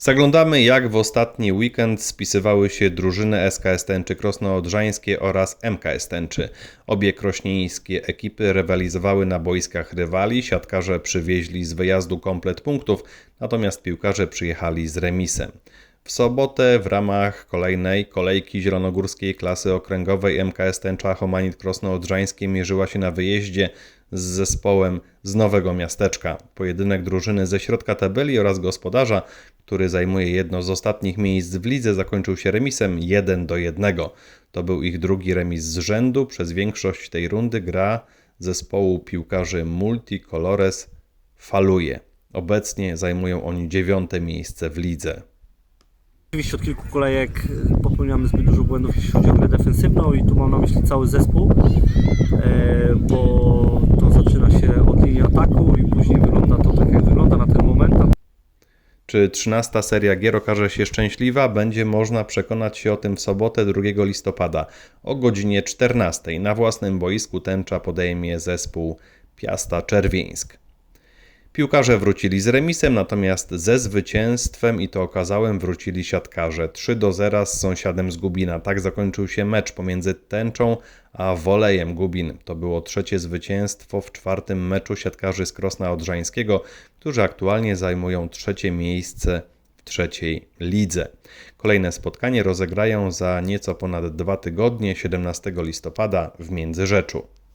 Zaglądamy jak w ostatni weekend spisywały się drużyny SKS Tęczy Krosno-Odrzańskie oraz MKS Tęczy. Obie krośnieńskie ekipy rywalizowały na boiskach rywali, siatkarze przywieźli z wyjazdu komplet punktów, natomiast piłkarze przyjechali z remisem. W sobotę w ramach kolejnej kolejki zielonogórskiej klasy okręgowej MKS Tęcza Homanit Krosno-Odrzańskie mierzyła się na wyjeździe z zespołem z Nowego Miasteczka. Pojedynek drużyny ze środka tabeli oraz gospodarza, który zajmuje jedno z ostatnich miejsc w lidze, zakończył się remisem 1 do 1. To był ich drugi remis z rzędu. Przez większość tej rundy gra zespołu piłkarzy Multicolores faluje. Obecnie zajmują oni dziewiąte miejsce w lidze. Oczywiście od kilku kolejek e, popełniamy zbyt dużo błędów, jeśli chodzi o grę defensywną i tu mam na myśli cały zespół, e, bo to zaczyna się od linii ataku i później wygląda to tak jak wygląda na ten moment. Czy 13 seria gier okaże się szczęśliwa? Będzie można przekonać się o tym w sobotę 2 listopada o godzinie 14 na własnym boisku tęcza podejmie zespół Piasta Czerwieńsk. Piłkarze wrócili z remisem, natomiast ze zwycięstwem i to okazałem wrócili siatkarze. 3 do 0 z sąsiadem z Gubina. Tak zakończył się mecz pomiędzy Tęczą a Wolejem Gubin. To było trzecie zwycięstwo w czwartym meczu siatkarzy z Krosna Odrzańskiego, którzy aktualnie zajmują trzecie miejsce w trzeciej lidze. Kolejne spotkanie rozegrają za nieco ponad dwa tygodnie, 17 listopada w Międzyrzeczu.